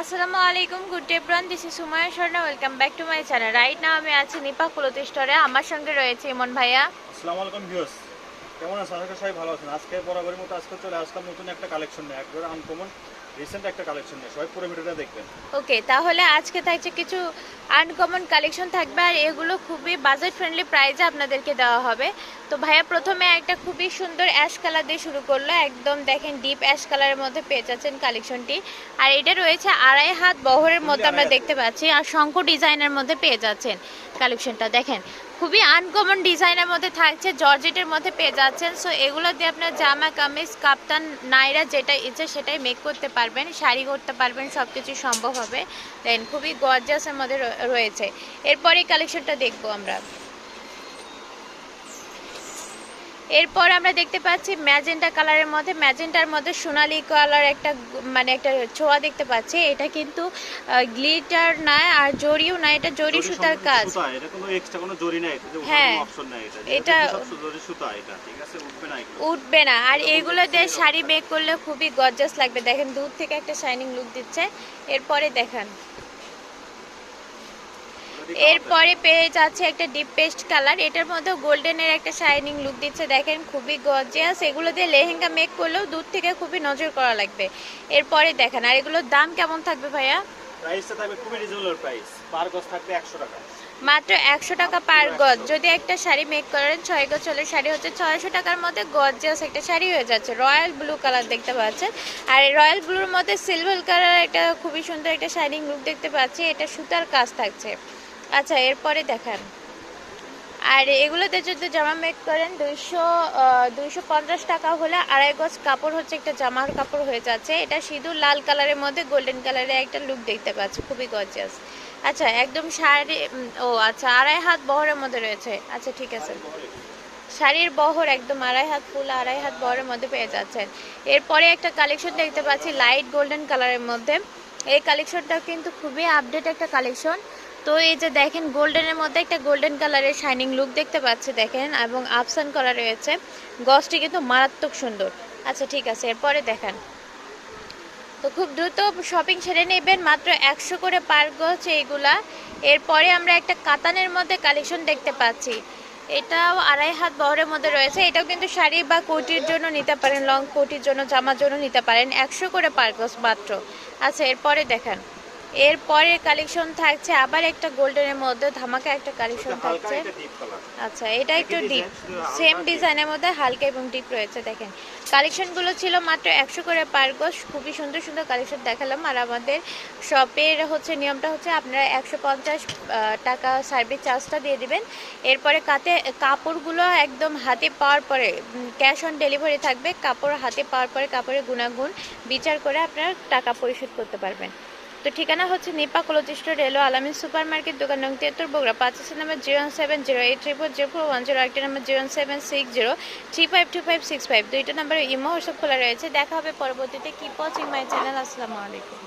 আসসালামু আলাইকুম good day bran this is Sumaiya Sharma welcome back to my channel right now আমি আছি নিপা কুলতি স্টোরে আমার সঙ্গে রয়েছে ইমন ভাইয়া। আসসালামু আলাইকুম ভিউয়ার্স কেমন আছেন? আশা সবাই ভালো আছেন। আজকে বরাবরের মতো আজকে চলে আসলাম নতুন একটা কালেকশন নিয়ে। একবারে আনকমন রিসেন্ট একটা কালেকশন নিয়ে সবাই পুরো ভিডিওটা দেখবেন। ওকে তাহলে আজকে থাকছে কিছু আনকমন কালেকশন থাকবে আর এগুলো খুবই বাজেট ফ্রেন্ডলি আপনাদেরকে দেওয়া হবে। তো ভাইয়া প্রথমে একটা খুবই সুন্দর অ্যাশ কালার দিয়ে শুরু করল। একদম দেখেন ডিপ অ্যাশ কালারের মধ্যে পেয়ে যাচ্ছেন কালেকশনটি আর এটা রয়েছে আড়াই হাত বহরের মধ্যে আমরা দেখতে পাচ্ছি। আর শঙ্খ ডিজাইনের মধ্যে পেয়ে যাচ্ছেন কালেকশনটা দেখেন খুবই আনকমন ডিজাইনের মধ্যে থাকছে জর্জেটের মধ্যে পেয়ে যাচ্ছেন। সো এগুলো দিয়ে আপনার জামা কামিজ কাপ্তান নাইরা যেটা ইচ্ছে সেটাই মেক করতে পারবেন। শাড়ি করতে পারবেন সব কিছু সম্ভব হবে। দেন খুবই গজাস মধ্যে রয়েছে। এরপরে কালেকশনটা দেখব আমরা। এরপর আমরা দেখতে পাচ্ছি ম্যাজেন্টা কালারের মধ্যে ম্যাজেন্টার মধ্যে সোনালি কালার একটা মানে একটা ছোঁয়া দেখতে পাচ্ছি। এটা কিন্তু গ্লিটার না আর জরিও না এটা জরি সুতার কাজ। এটা কোনো এক্সট্রা কোনো জরি নাই এটা হ্যাঁ। অপশন নাই এটা। জরি সুতা এটা ঠিক আছে? উঠবে না উঠবে না। আর এগুলো দিয়ে শাড়ি মেক করলে খুবই গর্জাস লাগবে। দেখেন দূর থেকে একটা শাইনিং লুক দিচ্ছে। এরপরে দেখান। এরপরে পেয়ে যাচ্ছে একটা ডিপ পেস্ট কালার এটার মধ্যে গোল্ডেনের একটা শাইনিং লুক দিচ্ছে। দেখেন খুবই গজিয়াস এগুলো দিয়ে লেহেঙ্গা মেক করলেও দূর থেকে খুবই নজর করা লাগবে। এরপরে দেখেন আর এগুলোর দাম কেমন থাকবে ভাইয়া? প্রাইসটা থাকবে খুবই রিজনেবল প্রাইস পার গজ থাকবে 100 টাকা। মাত্র একশো টাকা পার গজ। যদি একটা শাড়ি মেক করেন ছয় গজ চলে শাড়ি হচ্ছে ছয়শো টাকার মধ্যে গর্জিয়াস একটা শাড়ি হয়ে যাচ্ছে। রয়্যাল ব্লু কালার দেখতে পাচ্ছেন। আর রয়্যাল ব্লুর মধ্যে সিলভার কালার একটা খুবই সুন্দর একটা শাইনিং লুক দেখতে পাচ্ছি। এটা সুতার কাজ থাকছে। আচ্ছা এরপরে দেখান। আর এগুলোতে যদি জামা মেক করেন, দুইশো দুইশো পঞ্চাশ টাকা হলে আড়াই গজ কাপড় হচ্ছে একটা জামার কাপড় হয়ে যাচ্ছে। এটা সিঁদুর লাল কালারের মধ্যে গোল্ডেন কালারের একটা লুক দেখতে পাচ্ছি। খুবই গর্জিয়াস আচ্ছা একদম শাড়ি ও আচ্ছা আড়াই হাত বহরের মধ্যে রয়েছে। আচ্ছা ঠিক আছে। শাড়ির বহর একদম আড়াই হাত ফুল আড়াই হাত বহরের মধ্যে পেয়ে যাচ্ছেন। এরপরে একটা কালেকশন দেখতে পাচ্ছি লাইট গোল্ডেন কালারের মধ্যে। এই কালেকশনটা কিন্তু খুবই আপডেট একটা কালেকশন তো এই যে দেখেন, গোল্ডেনের মধ্যে একটা গোল্ডেন কালারের শাইনিং লুক দেখতে পাচ্ছি, দেখেন, এবং আপসান করা রয়েছে। গছটি কিন্তু মারাত্মক সুন্দর। আচ্ছা ঠিক আছে, এরপরে দেখান। তো খুব দ্রুত শপিং সেরে নেবেন, মাত্র একশো করে পার গজ এইগুলা। এরপরে আমরা একটা কাতানের মধ্যে কালেকশন দেখতে পাচ্ছি। এটাও আড়াই হাত বহরের মধ্যে রয়েছে। এটাও কিন্তু শাড়ি বা কোটির জন্য নিতে পারেন, লং কোটির জন্য, জামার জন্য নিতে পারেন। একশো করে পার গজ মাত্র। আচ্ছা এরপরে দেখান। এরপরে কালেকশন থাকছে আবার একটা গোল্ডেনের মধ্যে ধামাকা একটা কালেকশন থাকছে। আচ্ছা এটা একটু ডিপ সেম ডিজাইনের মধ্যে হালকা এবং ডিপ রয়েছে দেখেন। কালেকশনগুলো ছিল মাত্র একশো করে পার গজ খুবই সুন্দর সুন্দর কালেকশন দেখালাম। আর আমাদের শপের হচ্ছে নিয়মটা হচ্ছে আপনারা একশো পঞ্চাশ টাকা সার্ভিস চার্জটা দিয়ে দিবেন। এরপরে কাতে কাপড়গুলো একদম হাতে পাওয়ার পরে ক্যাশ অন ডেলিভারি থাকবে। কাপড় হাতে পাওয়ার পরে কাপড়ের গুণাগুণ বিচার করে আপনারা টাকা পরিশোধ করতে পারবেন। তো ঠিকানা হচ্ছে নিপা কলচিষ্ট রেলো আলামিন সুপার মার্কেট দোকান নং তিয়াত্তর, বগুড়া পাঁচ আছে number zero seven zero eight three four zero four one zero একটি number zero seven six zero, three five two five six five, দুইটা নাম্বারে ইমো হোয়াটসঅ্যাপ খোলা রয়েছে। দেখা হবে পরবর্তীতে। কিপ ওয়াচিং মাই চ্যানেল, আসসালামু আলাইকুম।